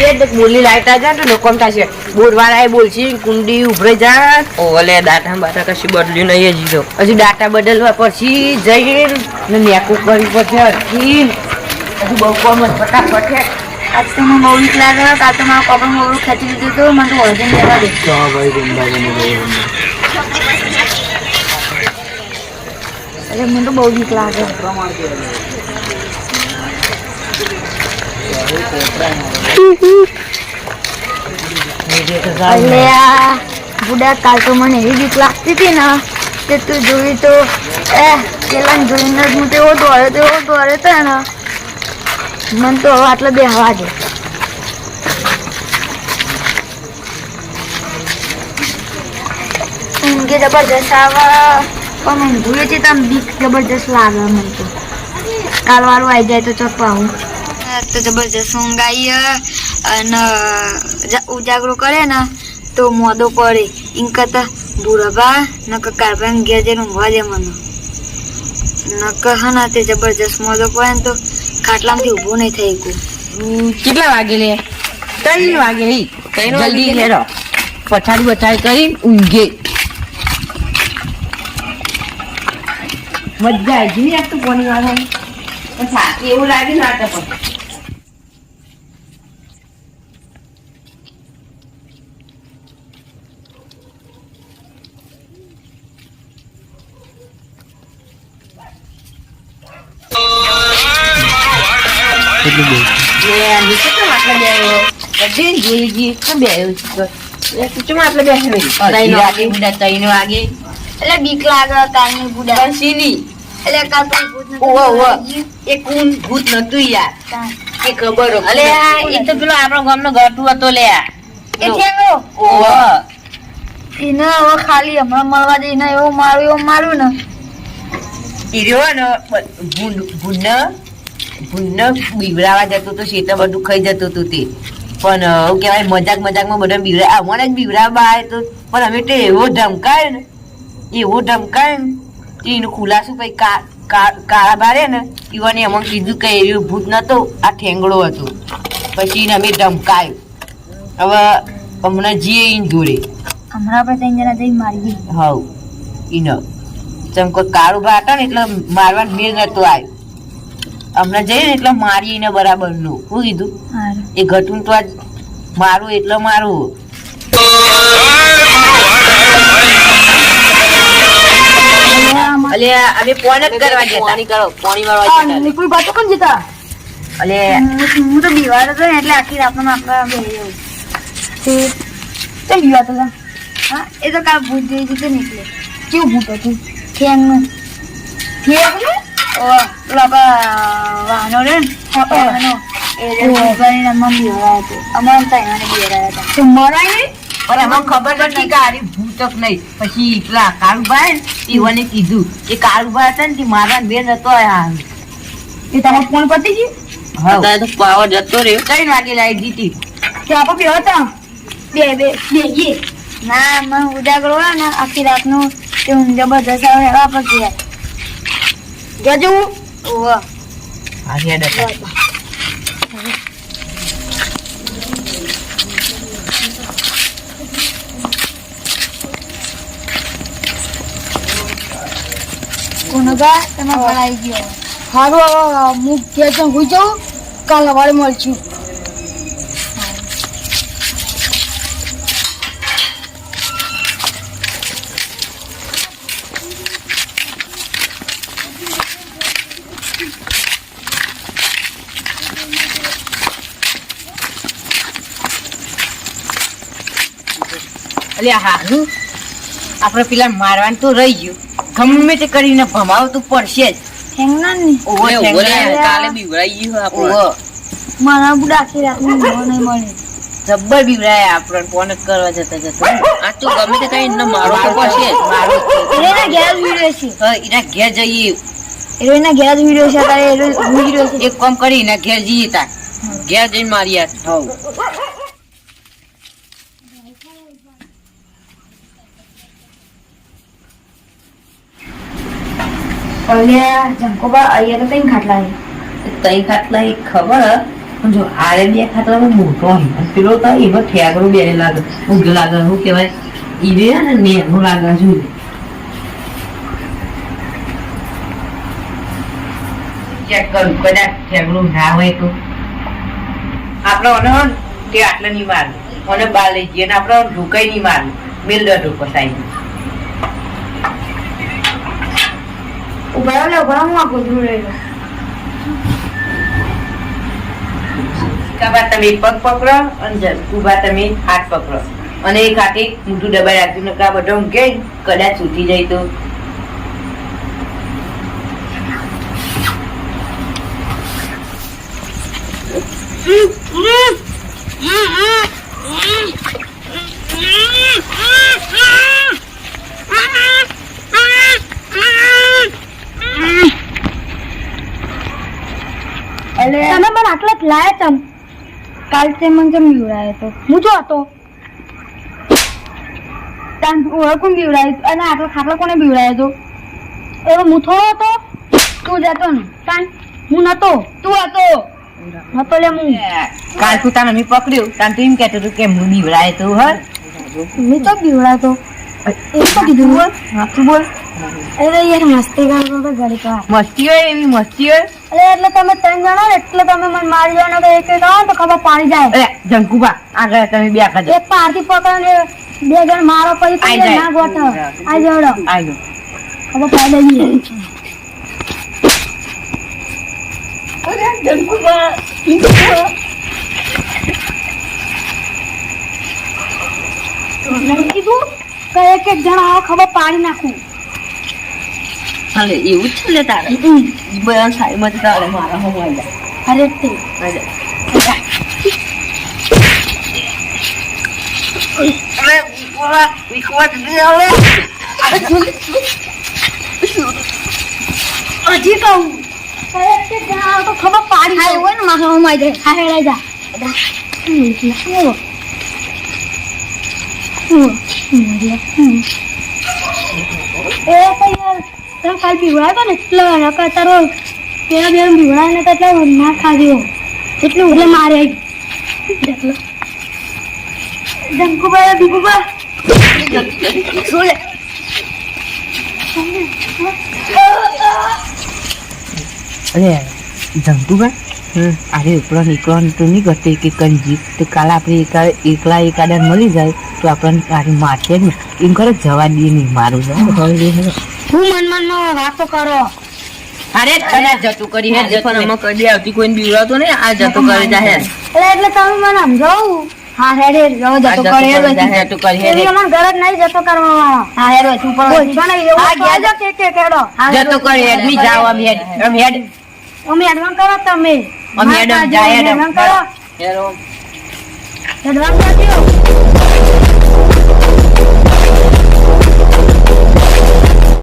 દે તો બોલી લાઈટા જાય તો લોકો થશે બોરવાળા એ બોલશે કુંડી ઉભરે જા ઓલે દાટા બાટા કશું બદલ્યું નહીં હજી તો. હજી દાટા બદલવા પછી જઈએ ને મેકઅપ કરવી પડશે હજી હજી બહુ કોમ ફટાફટ હે. આજ તો મને બહુ વીક લાગે કાલ તો મારા કપડ મોડું ખેંચી લીધું હતું મને તો લેવા દે. અરે મને તો બહુ વીક લાગે. અલે આ બુડા કાલ તો મને એવી બીક લાગતી હતી ને, કે તું જોઈ તો, એ પેલા જોઈને જ હું તેવો દોડ્યો તો એવો દોડ્યો તો ને મને તો હવે આટલે બે હવા દે ઊંઘે જબરજસ્ત આવે, પણ ઊંઘું છે તમે બીક જબરજસ્ત લાગે મને તો. કાલ વાળું આવી જાય તો ચપાવું. તો જબરજસ્ત ઊંઘ આવી અને ઉજાગરો કરે ને તો મોદો પડે. એમ કરતા બુરભા નક કારભાઈ ઘેર જઈને ઊંઘવા દે મને ન હા ને તે જબરજસ્ત મોદો પડે ને તો ખાટલામાંથી ઊભું નહીં થઈ ગયું કેટલા વાગે લે? ત્રણ વાગે હી જલ્દી લેરો પછાડી પછાડી કરી ઊંઘે. મજા આવી. ગઈ ને તું કોની વાત એવું લાગે ને આ તો પણ લે, આ નીચે કેમ આટલા બધે જોઈ ગઈ. કેમ બેહ્યો છે તો? એ તું ચમ આટલા બેહ્યો? ત્રણ વાગે ઉઠ્યા, ત્રણ વાગે. એટલે બીક લાગે કાલની બુડા પણ એટલે કાલ તો ભૂત નતું ઓવો, ઓવો. એ કોણ ભૂત નતું યાર એ ખબર અલે આ એ તો પેલો આપણો ગામનો ગટુ હતો લે આ. એ. એને હવે ખાલી હમણાં મળવા જઈને એવું મારું એવું મારું ને ઈ ને ભૂંડ ભૂંડ- ભૂંડને બીવડાવા જતું હતું શેતર બધું ખાઈ જતું હતું તે. પણ એવું કહેવાય મજાક મજાકમાં બધા બીવડા અમારે જ બીવડાવવા આવે તો પણ અમે તો એવો ધમકાય ને એવો ધમકાય ને એનું ખુલાસું પછી કાળા બારે ને ઈવને અમને કીધું કે એવું ભૂત નતો આ ઠેંગડો હતો. પછી એને અમે ધમકાયું. હવે હમણાં જીએ એને જોડે. હમણાં પણ ત્રણ જણા જઈ મારી હવ. એનો ચમકો કાળું ભાત ને એટલે મારવાનું મેળ નતો આવ્યો. હમણાં જઈએ ને એટલે મારી એને બરાબરનું. શું કીધું? એ ઘટું તો આજ મારું એટલે મારું. અલે અમે ફોન જ કરવા જતા કરો પાણી વાળવા જતા નિકુલ બાતો કોણ જતા અલે. હું તો બીવાર હતો ને એટલે આખી રાતનો આપણા બે તે તે બીવાર હતો? હા એ તો કાલ ભૂત જોઈ જતો ને કેવું ભૂત હતું? ઠેંગનું. ઠેંગનું? વાહનો રે વાહનો એ રે ભૂતવાળી બીવરાયા હતો અમારે ત્યાં બીવરાયા હતા તો મરાય નહીં પણ અમને ખબર નથી કે આરી ભૂતક નહીં. પછી પેલા કાળુભાઈ ઈવને કીધું એ કાળુભાઈ હતા ને તે મારા બે નતો આ એ તમારો ફોન પતી ગયો? હા તો પાવર જતો રહ્યો. ત્રણ વાગે કે આપણે બે હતા? બે બે બે જે ના મને ઉજાગરો હોય ને આખી રાતનું તે ઊંઘ જબરદસ્ત આવે એવા પછી જજો. ઓવા હા હેડ હતા કોનગા તમે પડાઈ ગયો. હારું હવે હું તો હોઈ જાઉં. કાલ સવારે મળશું. એટલે હારું આપણે પેલા મારવાનું તો રહી ગયું. ગમે તે કરીને ભમાવતું પડશે જ. કાલે ગયું. મારા બુડા આખી નહીં મળે. જબ્બર ફોન કરવા જતા જતા. આ તો ગમે તે કઈ પડશે. એના ઘેર જ છે. એના ઘેર જઈએ. એના ઘેર જ છે તારે એનો છે. એક કામ કરી એના ઘેર જઈએ તાર. ઘેર જઈને મારી યાર હવ અલ્યા જંકોબા અહીંયા તો કઈ ખાટલા તઈ ખાટલા એ ખબર? પણ જો આરે બે ખાટલા મોટો હોય અને પેલો તો એનો ઠેગરો બે લાગે. ઊંઘ લાગે શું કહેવાય? ઈ ને નેનું લાગે શું? ચેક કરું? કદાચ ઠેગડું ના હોય તો. આપણે ઓને હો તે આટલે નહીં મારું. ઓને બાર લઈ જઈએ ને આપણે ઢુકાઈ નહીં મારું. મેલ દર ઉપર સાઈ ઊભા રહો ને ઊભા હું આ ગોધરું લઈ લઉં તમે પગ પકડો અને ઊભા તમે હાથ પકડો. અને એક હાથે ઊંધું દબાઈ રાખજો નકા બધો ઊંઘે કદાચ ઉઠી જાય તો. કાલ તે મને જેમ બીવડાયો તો. હું જો હતો. તાન ઓળખું બીવડાયું અને આટલો ખાટલો કોને બીવડાયો તો? એવો હું થોડો હતો. તું જતો ને. તાન હું નતો. તું હતો. નતો લે હું. કાલ તું તાને મેં પકડ્યું. તાન તું એમ કહેતો તું કે હું બીવડાયો તું હર મેં તો બીવડાયો તો. એ તો કીધું. બોલ તું બોલ. અરે યાર મસ્તી કરતો તો ઘડી વાર. મસ્તી હોય એવી મસ્તી હોય? અરે એટલે તમે ત્રણ જણા એટલે તમે મને મારી જાવ ને એક એક આવો તો ખબર પાડી જાય. અરે જંકુબા આગળ તમે બે આગળ એક પારથી પકડે બે જણ મારો પછી તમે ના ગોઠો. આ જોડો આવ્યો ખબર પાડી દઈએ મેં કીધું કે એક એક જણ ખબર પાડી નાખું. હાલે એવું જ લે તારે બધા સાઈડમાં જ તારે મારા હું આવી જાય અરે તે હજી કહું તો ખબર પાડી હા એવું ને માથા હું મારી હા હેડાઈ જા. હમ, હમ. એ તમે કાલ બીવડાયો ને? એટલે નકર તારો પેલા બે બીવડાય ને એટલે ના ખાધ્યો એટલું એટલે મારે આવી એટલે. જંકુભાઈ બીકુભાઈ અરે જંતુભાઈ? અરે ઉપરો નીકળવાનું તો નહીં કરતો એક એક કરીને તો કાલે આપણે એકા એકલા એકાદા મળી જાય તો આપણને તારી મારશે ને. એમ કરે જવા દઈએ નહીં મારું છે હું મન મનમાં વાતો કરો. અરે તને જતું કરી હે જતો પણ આમાં કદી આવતી કોઈને બીવડાવતો નહીં આ જતો કરે જાહે. એટલે એટલે તમે મને સમજાવું. હા હેડે રહો જતો કરે વચ્ચે. જતું કરી હે. એવી અમને ગરજ નહીં જતો કરવા હા હેડ વચ્ચે ઉપર બોલશો નહીં એવું આ ગયા કહેજો કે કે કેડો. જતો કરે હે મી જાવ અમે હેડ અમે હેડ. અમે એડવાન્સ કરો તમે. અમે એડવાન્સ જાય. એડવાન્સ કરો. હેરો એડવાન્સ કરજો